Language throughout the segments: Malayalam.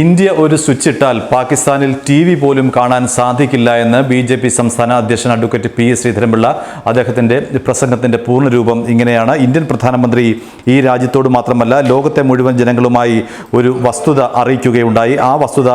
ഇന്ത്യ ഒരു സ്വിച്ച് ഇട്ടാൽ പാകിസ്ഥാനിൽ ടി വി പോലും കാണാൻ സാധിക്കില്ല എന്ന് ബി ജെ പി സംസ്ഥാന അധ്യക്ഷൻ അഡ്വക്കേറ്റ് പി എസ് ശ്രീധരൻപിള്ള അദ്ദേഹത്തിന്റെ പ്രസംഗത്തിന്റെ പൂർണരൂപം ഇങ്ങനെയാണ്. ഇന്ത്യൻ പ്രധാനമന്ത്രി ഈ രാജ്യത്തോട് മാത്രമല്ല ലോകത്തെ മുഴുവൻ ജനങ്ങളുമായി ഒരു വസ്തുത അറിയിക്കുകയുണ്ടായി. ആ വസ്തുത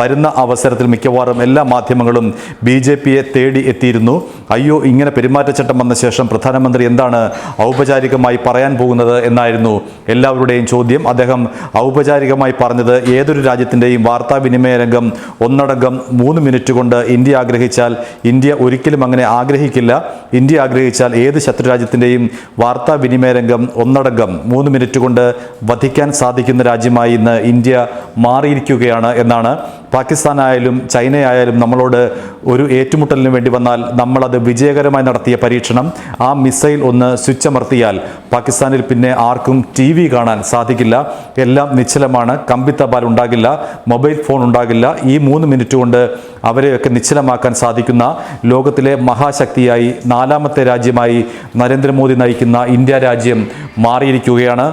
വരുന്ന അവസരത്തിൽ മിക്കവാറും എല്ലാ മാധ്യമങ്ങളും ബി ജെ പിയെ തേടി എത്തിയിരുന്നു. അയ്യോ ഇങ്ങനെ പെരുമാറ്റച്ചട്ടം വന്ന ശേഷം പ്രധാനമന്ത്രി എന്താണ് ഔപചാരികമായി പറയാൻ പോകുന്നത് എന്നായിരുന്നു എല്ലാവരുടെയും ചോദ്യം. അദ്ദേഹം ഔപചാരികമായി പറഞ്ഞത് ഏതൊരു രാജ്യത്തിന്റെയും വാർത്താവിനിമയ രംഗം ഒന്നടങ്കം മൂന്ന് മിനിറ്റ് കൊണ്ട് ഇന്ത്യ ആഗ്രഹിച്ചാൽ ഇന്ത്യ ഒരിക്കലും അങ്ങനെ ആഗ്രഹിക്കില്ല. ഇന്ത്യ ആഗ്രഹിച്ചാൽ ഏത് ശത്രുരാജ്യത്തിന്റെയും വാർത്താവിനിമയ രംഗം ഒന്നടങ്കം മൂന്ന് മിനിറ്റ് കൊണ്ട് വധിക്കാൻ സാധിക്കുന്ന രാജ്യമായി ഇന്ന് ഇന്ത്യ മാറിയിരിക്കുകയാണ് എന്നാണ് പാകിസ്ഥാനായാലും ചൈനയായാലും നമ്മളോട് ഒരു ഏറ്റുമുട്ടലിന് വേണ്ടി വന്നാൽ നമ്മളത് വിജയകരമായി നടത്തിയ പരീക്ഷണം ആ മിസൈൽ ഒന്ന് സ്വിച്ച് അമർത്തിയാൽ പാകിസ്ഥാനിൽ പിന്നെ ആർക്കും ടി വി കാണാൻ സാധിക്കില്ല. എല്ലാം നിശ്ചലമാണ്. കമ്പിത്തപാൽ ഉണ്ടാകില്ല. മൊബൈൽ ഫോൺ ഉണ്ടാകില്ല. ഈ മൂന്ന് മിനിറ്റ് കൊണ്ട് അവരെയൊക്കെ നിശ്ചലമാക്കാൻ സാധിക്കുന്ന ലോകത്തിലെ മഹാശക്തിയായി നാലാമത്തെ രാജ്യമായി നരേന്ദ്രമോദി നയിക്കുന്ന ഇന്ത്യ രാജ്യം മാറിയിരിക്കുകയാണ്.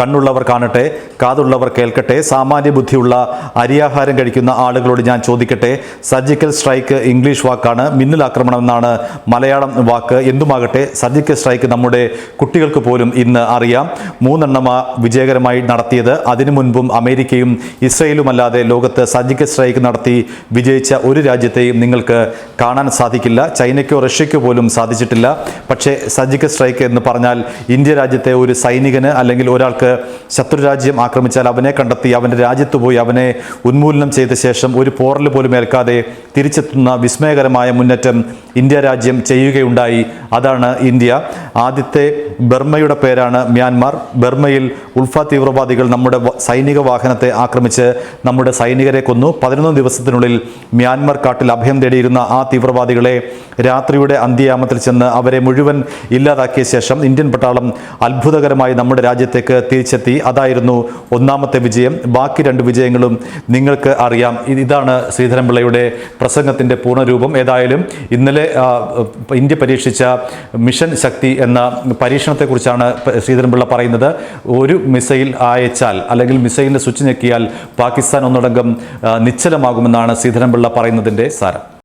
കണ്ണുള്ളവർ കാണട്ടെ കാതുള്ളവർ കേൾക്കട്ടെ സാമാന്യ ബുദ്ധിയുള്ള അരിയാഹാരം കഴിക്കുന്ന ആളുകളോട് ഞാൻ ചോദിക്കട്ടെ സർജിക്കൽ സ്ട്രൈക്ക് ഇംഗ്ലീഷ് വാക്കാണ് മിന്നലാക്രമണം എന്നാണ് മലയാളം വാക്ക് എന്തുമാകട്ടെ സർജിക്കൽ സ്ട്രൈക്ക് നമ്മുടെ കുട്ടികൾക്ക് പോലും ഇന്ന് അറിയാം. മൂന്നെണ്ണമ വിജയകരമായി നടത്തിയത്. അതിനു മുൻപും അമേരിക്കയും ഇസ്രയേലും അല്ലാതെ ലോകത്ത് സർജിക്കൽ സ്ട്രൈക്ക് നടത്തി വിജയിച്ച ഒരു രാജ്യത്തെയും നിങ്ങൾക്ക് കാണാൻ സാധിക്കില്ല. ചൈനയ്ക്കോ റഷ്യയ്ക്കോ പോലും സാധിച്ചിട്ടില്ല. പക്ഷേ സർജിക്കൽ സ്ട്രൈക്ക് എന്ന് പറഞ്ഞാൽ ഇന്ത്യ രാജ്യത്തെ ഒരു സൈനികന് അല്ലെങ്കിൽ ഒരാൾക്ക് ശത്രുരാജ്യം ആക്രമിച്ചാൽ അവനെ കണ്ടെത്തി അവന്റെ രാജ്യത്ത് പോയി അവനെ ഉന്മൂലനം ചെയ്ത ശേഷം ഒരു പോറൽ പോലും ഏൽക്കാതെ തിരിച്ചെത്തുന്ന വിസ്മയകരമായ മുന്നേറ്റം ഇന്ത്യ രാജ്യം ചെയ്യുകയുണ്ടായി. അതാണ് ഇന്ത്യ. ആദ്യത്തെ ബർമ്മയുടെ പേരാണ് മ്യാൻമാർ. ബർമ്മയിൽ ഉൾഫ തീവ്രവാദികൾ നമ്മുടെ സൈനിക വാഹനത്തെ ആക്രമിച്ച് നമ്മുടെ സൈനികരെ കൊന്നു. പതിനൊന്ന് ദിവസത്തിനുള്ളിൽ മ്യാൻമാർ കാട്ടിൽ അഭയം തേടിയിരുന്ന ആ തീവ്രവാദികളെ രാത്രിയുടെ അന്ത്യയാമത്തിൽ ചെന്ന് അവരെ മുഴുവൻ ഇല്ലാതാക്കിയ ശേഷം ഇന്ത്യൻ പട്ടാളം അത്ഭുതകരമായി നമ്മുടെ രാജ്യത്തേക്ക് തിരിച്ചെത്തി. അതായിരുന്നു ഒന്നാമത്തെ വിജയം. ബാക്കി രണ്ട് വിജയങ്ങളും നിങ്ങൾക്ക് അറിയാം. ഇത് ഇതാണ് ശ്രീധരൻപിള്ളയുടെ പ്രസംഗത്തിന്റെ പൂർണരൂപം. ഏതായാലും ഇന്നലെ ഇന്ത്യ പരീക്ഷിച്ച മിഷൻ ശക്തി എന്ന പരീക്ഷണത്തെക്കുറിച്ചാണ് ശ്രീധരൻപിള്ള പറയുന്നത്. ഒരു മിസൈൽ അയച്ചാൽ അല്ലെങ്കിൽ മിസൈലിന്റെ സ്വിച്ച് ഞെക്കിയാൽ പാകിസ്ഥാൻ ഒന്നടങ്കം നിശ്ചലമാകുമെന്നാണ് ശ്രീധരൻപിള്ള പറയുന്നതിന്റെ സാരം.